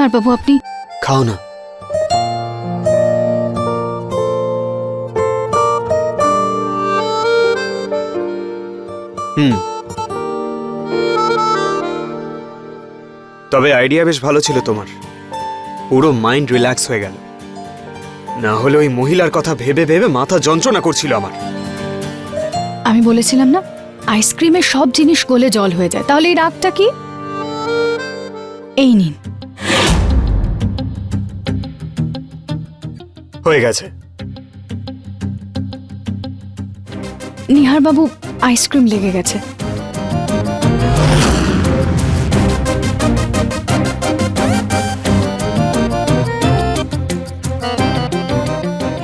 না নিহার বাবু আপনি খাও না। হুম। তবে আইডিয়া বেশ ভালো ছিল তোমার। পুরো মাইন্ড রিল্যাক্স হয়ে গেল। না হলে ওই মহিলার কথা ভেবে ভেবে মাথা যন্ত্রণা করছিল আমার। আমি বলেছিলাম না আইসক্রিমে সব জিনিস গলে জল হয়ে যায়। তাহলে এই রাগটা কি? এই নিন। হয়ে গেছে। নিহার বাবু আইসক্রিম লেগে গেছে।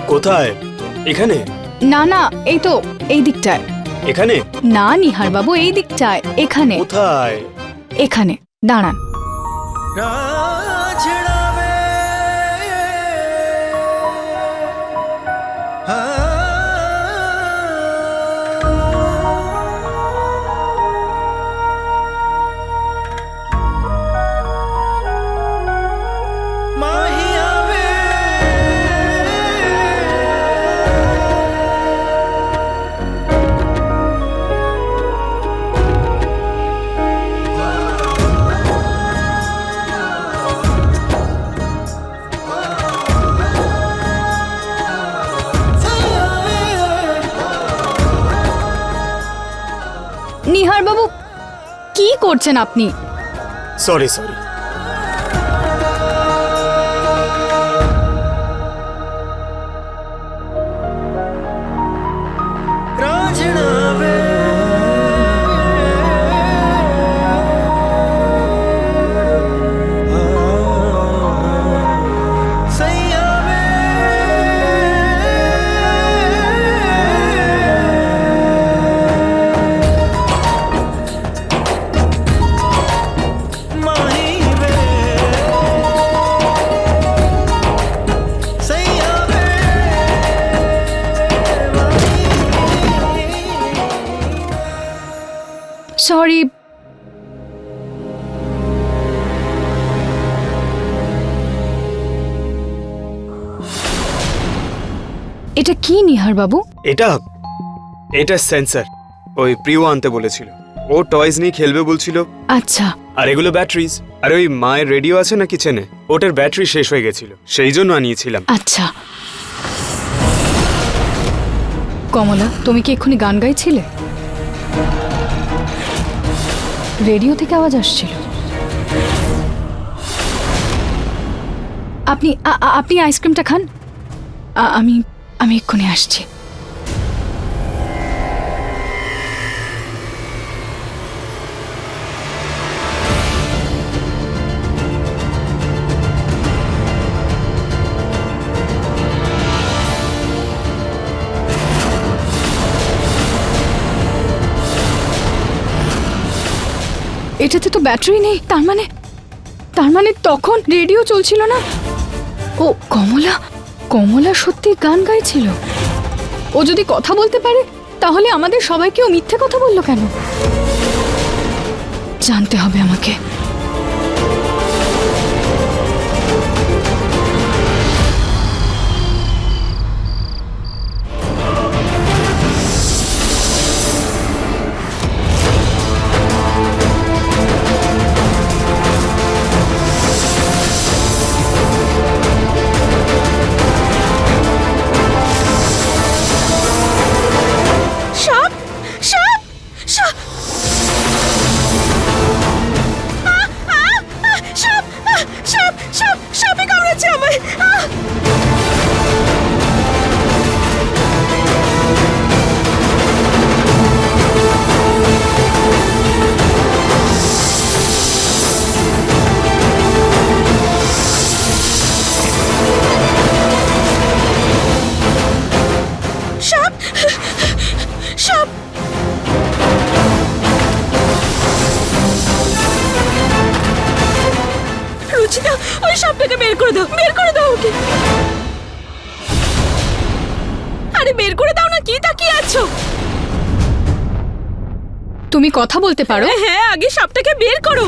কোথায়? এখানে? না না এই তো এই দিকটায়। এখানে? না নিহার বাবু এই দিকটায় এখানে। কোথায়? এখানে দাঁড়ান। আপনি। সরি সরি এটা কি নিহার বাবু? এটা এটা সেন্সার। ওই প্রিয় আনতে বলেছিল। ও টয়স নিয়ে খেলবে বলছিল। আচ্ছা। আর এগুলো ব্যাটারিজ আর ওই মায়ের রেডিও আছে না কিচেনে ওটার ব্যাটারি শেষ হয়ে গেছিল। সেই জন্য আনিয়েছিলাম। আচ্ছা। কমলা তুমি কি এক্ষুনি গান গাইছিলে? রেডিও থেকে আওয়াজ আসছিল। আপনি আ- আ- আপনি আইসক্রিমটা খান। আ- আমি আমি এক্ষুনি আসছি। এটাতে তো ব্যাটারি নেই, তার মানে তার মানে তখন রেডিও চলছিল না? ও, কমলা? কমলা সত্যি গান গাইছিল? ও যদি কথা বলতে পারে, তাহলে আমাদের সবাইকেও মিথ্যে কথা বলল কেন? জানতে হবে আমাকে। তুমি কথা বলতে পারো? হ্যাঁ, হ্যাঁ আগে সাপটাকে বের করো।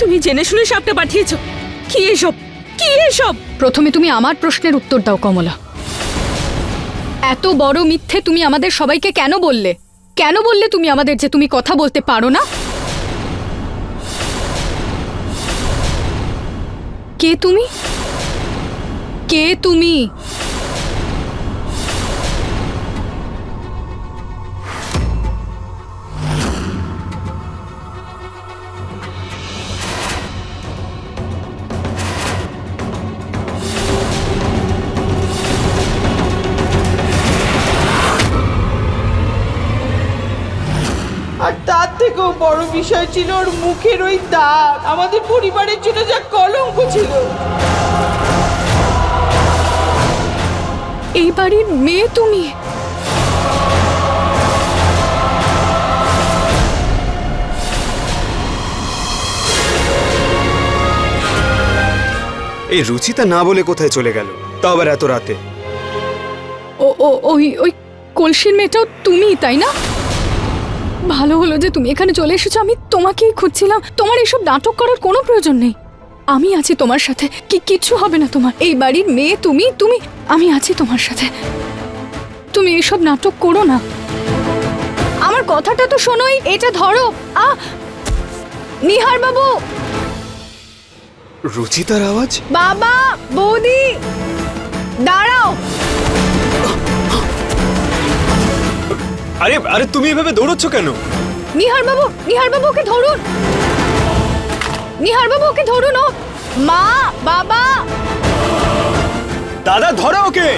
তুমি জেনে শুনে সাপটা পাঠিয়েছ। কি এসব? কি এসব? প্রথমে তুমি আমার প্রশ্নের উত্তর দাও, কমলা। এত বড় মিথ্যে তুমি আমাদের সবাইকে কেন বললে? কেন বললে তুমি আমাদের যে তুমি কথা বলতে পারো না? কে তুমি? কে তুমি? আর তার থেকেও বড় বিষয় ছিল ওর মুখের ওই দাগ। আমাদের পরিবারের জন্য যা কলঙ্ক ছিল। এই বাড়ির মেয়ে তুমি। এই রুচিতা না বলে কোথায় চলে গেল? তা আবার এত রাতে। ও ও ওই ওই কলসির মেয়েটাও তুমি তাই না? ভালো হলো যে তুমি এখানে চলে এসেছ আমি তোমাকেই খুঁজছিলাম। তোমার এসব নাটক করার কোনো প্রয়োজন নেই। আমি আছি তোমার সাথে। কি কিচ্ছু হবে না তোমার। এই বাড়ির মেয়ে তুমি তুমি আমি আছি তোমার সাথে। তুমি এসব নাটক করো না। আমার কথাটা তো শোনোই এটা ধরো। আ নিহার বাবু রুচিতার আওয়াজ? বাবা বৌদি! দাঁড়াও! আরে আরে তুমি এভাবে দৌড়চ্ছ কেন? নিহার বাবু নিহার বাবু ওকে ধরুন। নিহার বাবু ওকে ধরুন ও। মা বাবা। দাদা ধরো ওকে।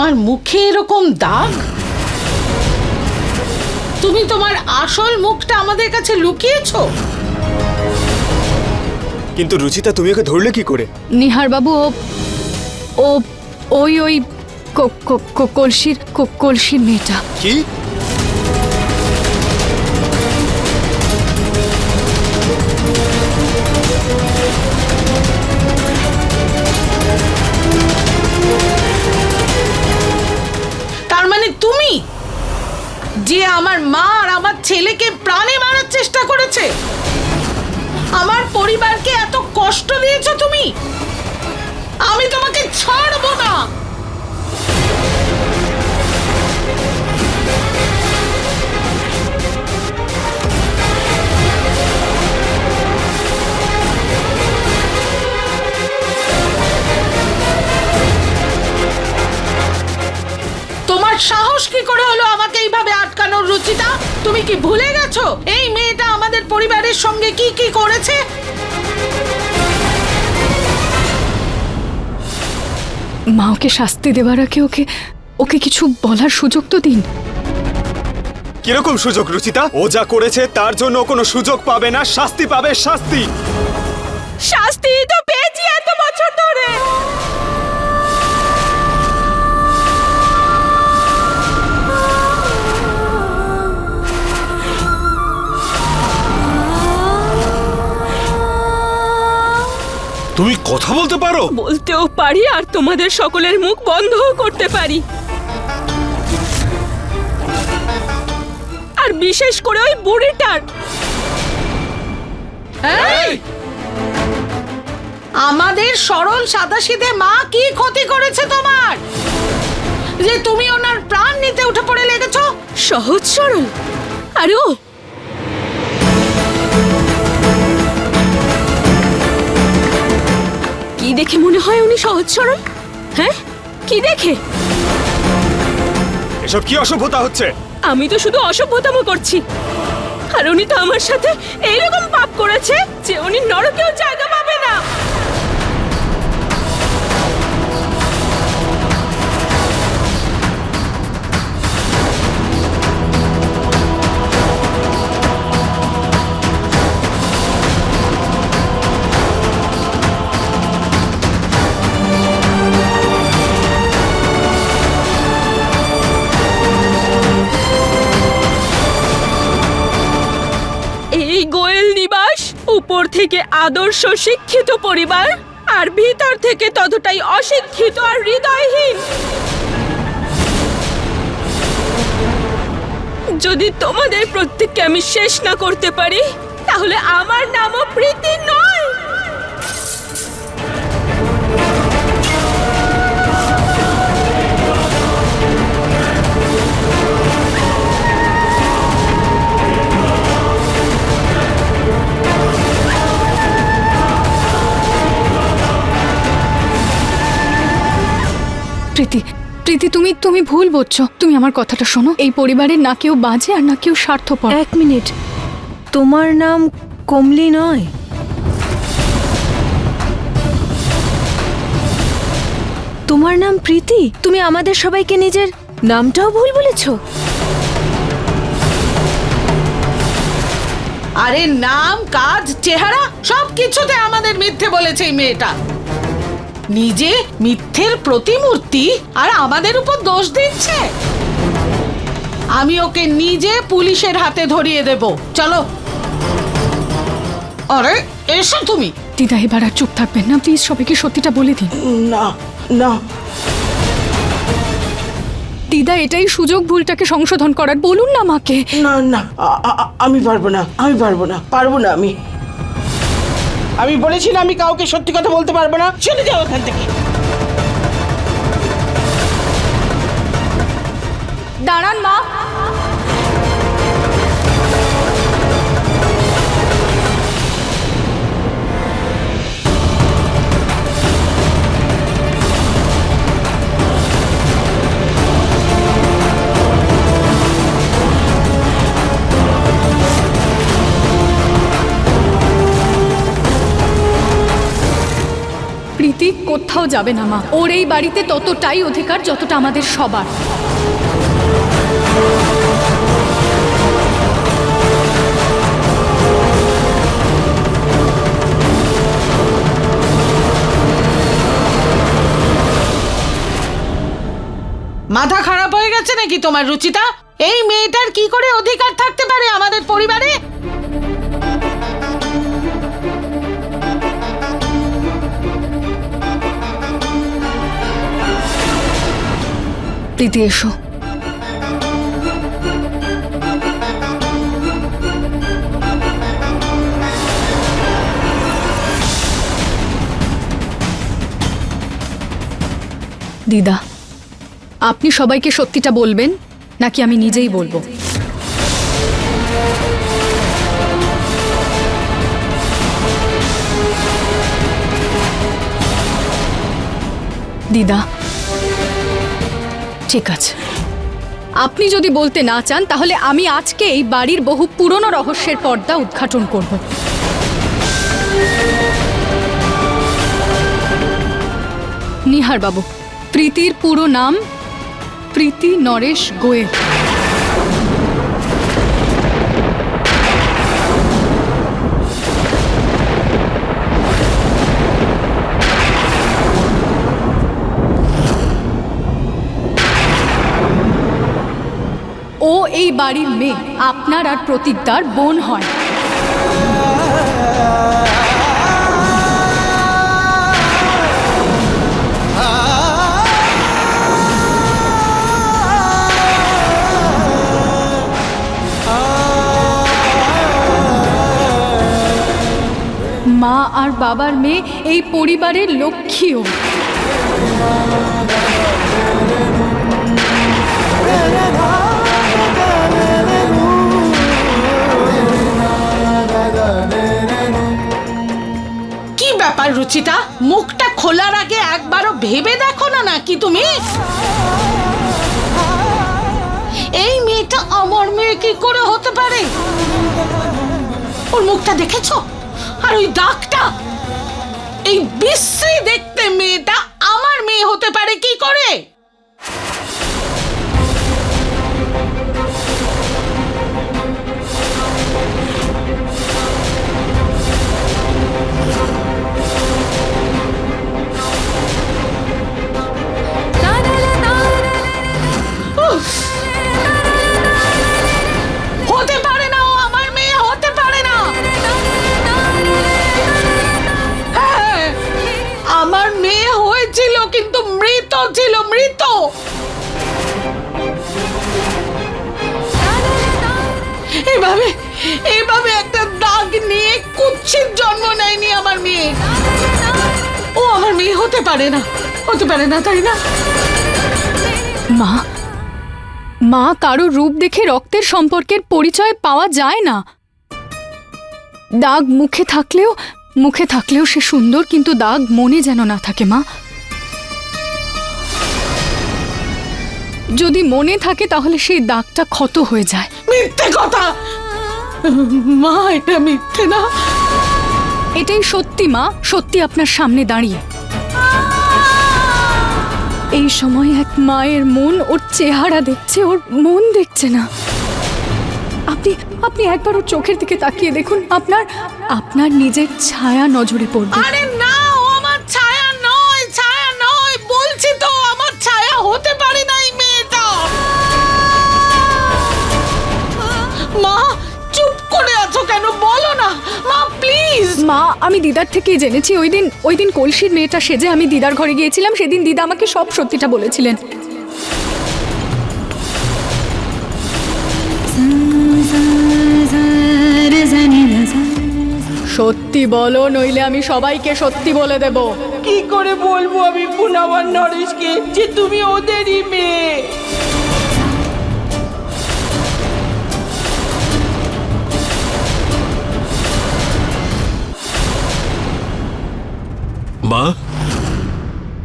তোমার মুখে এরকম দাগ? তুমি তোমার আসল মুখটা আমাদের কাছে লুকিয়েছো? কিন্তু রুচিতা তুমি ওকে ধরলে কি করে? নিহার বাবু ও ও ওই ওই ক- ক- ক- কলসির কলসির মেয়েটা। কি? মা আর আমার ছেলেকে প্রাণে মারার চেষ্টা করেছে। আমার পরিবারকে এত কষ্ট দিয়েছ তুমি? আমি তোমাকে ছাড়বো না। মা ওকে শাস্তি দেওয়ার আগে ওকে ওকে কিছু বলার সুযোগ তো দিন। কীরকম সুযোগ, রুচিতা? ও যা করেছে, তার জন্য কোনো সুযোগ পাবে না, শাস্তি পাবে, শাস্তি! তুমি কথা বলতে পারো? বলতেও পারি আর তোমাদের সকলের মুখ বন্ধও করতে পারি। আর বিশেষ করে ওই বুড়িটার। এই! আমাদের সরল সাদাসিধে মা কি ক্ষতি করেছে তোমার? যে তুমি ওনার প্রাণ নিতে উঠে পড়ে লেগেছো? সহজ সরল। আরে ও হয় উনি সহজ সরল? হ্যাঁ? কি দেখে? এসব কি অসভ্যতা হচ্ছে? আমি তো শুধু অসভ্যতম করছি। আর উনি তো আমার সাথে এইরকম পাপ করেছে যে উনি নরকেও জায়গা উপর থেকে আদর্শ শিক্ষিত পরিবার, আর ভিতর থেকে ততটাই অশিক্ষিত আর হৃদয়হীন। যদি তোমাদের প্রত্যেককে আমি শেষ না করতে পারি, তাহলে আমার নামও প্রীতি নয়। প্রীতি। প্রীতি তুমি তুমি ভুল বলছো। তুমি আমার কথাটা শোনো। এই পরিবারের না কেউ বাজে আর না কেউ স্বার্থপর। এক মিনিট। তোমার নাম কমলি নয়? তোমার নাম প্রীতি? তুমি আমাদের সবাইকে নিজের নামটাও ভুল বলেছ? আরে নাম কাজ চেহারা সব কিছুতে আমাদের মিথ্যে বলেছে এই মেয়েটা। নিজে মিথ্যের প্রতিমূর্তি আর আমাদের উপর দোষ দিচ্ছে। আমি ওকে নিজে পুলিশের হাতে ধরিয়ে দেব। চলো। আরে এসো তুমি। দিদা এবার আর চুপ থাকবেন না। প্লিজ সবাইকে সত্যিটা বলে দিন। না না। দিদা এটাই সুযোগ ভুলটাকে সংশোধন করার। বলুন না মাকে। না না আমি পারব না আমি পারব না পারব না আমি। আমি বলেছি না আমি কাউকে সত্যি কথা বলতে পারব না। চলে যাও ওখান থেকে। দাঁড়ান মা প্রীতি কোথাও যাবে না, মা। ওর এই বাড়িতে ততটাই অধিকার যতটা আমাদের সবার। মাথা খারাপ হয়ে গেছে নাকি তোমার রুচিতা? এই মেয়েটার কি করে অধিকার থাকতে পারে আমাদের পরিবারে? প্রীতি এসো। দিদা আপনি সবাইকে সত্যিটা বলবেন নাকি আমি নিজেই বলব? দিদা ঠিক আছে। আপনি যদি বলতে না চান, তাহলে আমি আজকে এই বাড়ির বহু পুরনো রহস্যের পর্দা উদ্ঘাটন করব। নিহার বাবু প্রীতির পুরো নাম প্রীতি নরেশ গোয়েল। এই বাড়ির মেয়ে আপনার আর প্রতিজ্ঞার বোন হয় মা আর বাবার মেয়ে এই পরিবারের লক্ষ্মীও Oh, রুচিতা, মুখটা খোলার আগে একবারও ভেবে দেখো না নাকি তুমি? এই মেয়েটা আমার মেয়ে কি করে হতে পারে? ওর মুখটা দেখেছ? আর ওই দাগটা? এই বিশ্রী দেখতে মেয়েটা আমার মেয়ে হতে পারে কি করে? তাই না মা মা কারও রূপ দেখে রক্তের সম্পর্কের পরিচয় পাওয়া যায় না। দাগ মুখে থাকলেও মুখে থাকলেও সে সুন্দর কিন্তু দাগ মনে যেন না থাকে মা। যদি মনে থাকে তাহলে সেই দাগটা ক্ষত হয়ে যায়। মিথ্যে কথা! মা এটা মিথ্যে না। এটাই সত্যি মা। সত্যি আপনার সামনে দাঁড়িয়ে। এই সময় এক মায়ের মন, ওর চেহারা দেখছে, ওর মন দেখছে না। আপনি আপনি একবার ওর চোখের দিকে তাকিয়ে দেখুন, আপনার আপনার নিজের ছায়া নজরে পড়বে। আরে না! আমি দিদার থেকেই জেনেছি, ওই দিন ওই দিন কলসির মেয়েটা সেজে আমি দিদার ঘরে গিয়েছিলাম, সেদিন দিদা আমাকে সব সত্যিটা বলেছিলেন। সত্যি বলো, নইলে আমি সবাইকে সত্যি বলে দেব। কি করে বলব আমি পুনাবার নরেশকে যে তুমি ওদেরই মেয়ে?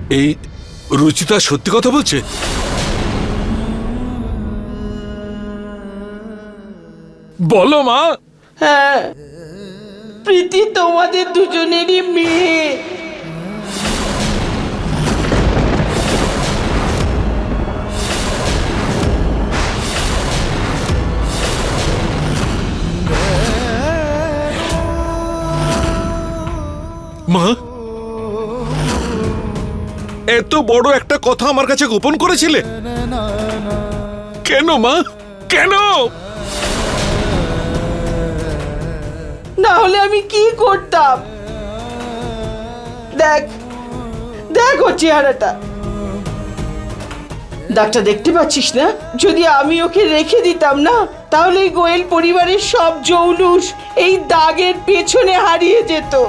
এই রুচিতা সত্যি কথা বলছে? বলো মা। হ্যাঁ প্রীতি তোমাদের দুজনেরই মেয়ে। মা এত বড় একটা কথা আমার কাছে গোপন করেছিলে? কেন, মা? কেন? না হলে আমি কি করতাম? দেখ দেখ ওর চেহারাটা। ডাক্তার, দেখতে পাচ্ছিস না? যদি আমি ওকে রেখে দিতাম না, তাহলে গোয়েল পরিবারের সব জৌলুস এই দাগের পেছনে হারিয়ে যেত।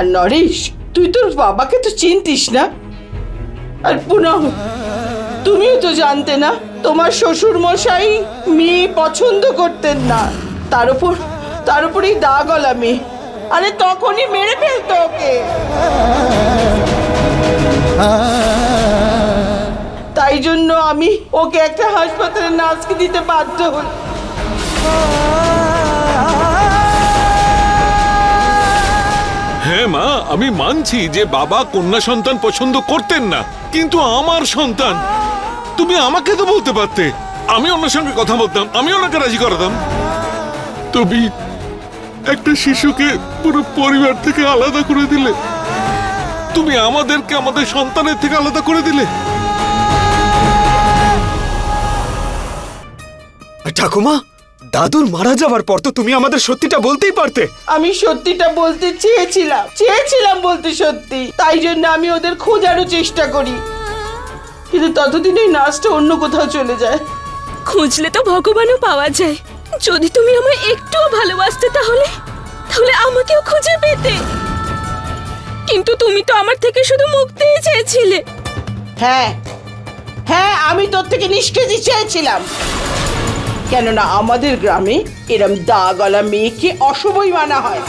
আর নরেশ, তুই তোর বাবাকে তো চিনতিস না? আর পুনঃ তুমিও তো জানতে না, তোমার শ্বশুর মশাই মেয়ে পছন্দ করতেন না। তার উপর তার উপর এই দাগলা মেয়ে আরে তখনই মেরে ফেলতো ওকে। তাই জন্য আমি ওকে একটা হাসপাতালে নাচকে দিতে বাধ্য হই। হ্যাঁ মা, আমি মানছি যে বাবা কন্যা সন্তান পছন্দ করতেন না, কিন্তু আমার সন্তান। তুমি আমাকে তো বলতে পারতে। আমি ওনার সঙ্গে কথা বলতাম, আমি ওনাকে রাজি করাতাম। তুমি একটা শিশুকে পুরো পরিবার থেকে আলাদা করে দিলে। তুমি আমাদেরকে, আমাদের সন্তানের থেকে আলাদা করে দিলে। ঠাকুমা দাদুর মারা যাবার পর তো তুমি আমাদের সত্যিটা বলতেই পারতে। আমি সত্যিটা বলতে চেয়েছিলাম চেয়েছিলাম বলতে সত্যি। তাই জন্য আমি ওদের খোঁজারও চেষ্টা করি। কিন্তু ততদিন ওই নাচটা অন্য কোথাও চলে যায়। খুঁজলে তো ভগবানও পাওয়া যায়। যদি তুমি আমায় একটুও ভালোবাসতে তাহলে তাহলে আমাকেও খুঁজে পেতে। কিন্তু তুমি তো আমার থেকে শুধু মুক্তিই চেয়েছিলে। হ্যাঁ হ্যাঁ আমি তোর থেকে নিষ্কৃতি চেয়েছিলাম। কেননা আমাদের গ্রামে এরম দা গলা মেয়েকে অশুভই মানা হয়।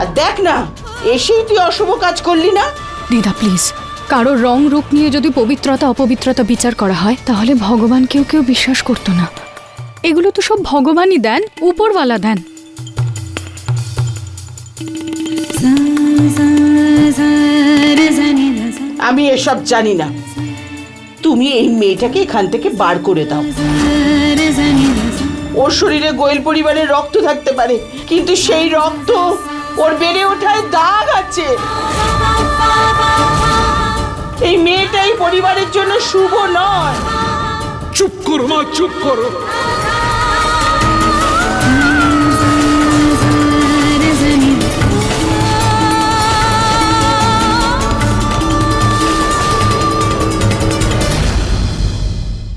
আর দেখ না এসেই তুই অশুভ কাজ করলি না? দিদা প্লিজ কারও রং রূপ নিয়ে যদি পবিত্রতা অপবিত্রতা বিচার করা হয় তাহলে ভগবান কেউ কেউ বিশ্বাস করতো না। এগুলো তো সব ভগবানই দেন উপরওয়ালা দেন। আমি এসব জানি না। তুমি এই মেয়েটাকে এখান থেকে বার করে দাও। ওর শরীরে গোয়েল পরিবারের রক্ত থাকতে পারে, কিন্তু সেই রক্ত ওর বেড়ে ওঠায় দাগ আছে। এই মেয়েটাই পরিবারের জন্য শুভ নয়। চুপ করো মা, চুপ করো।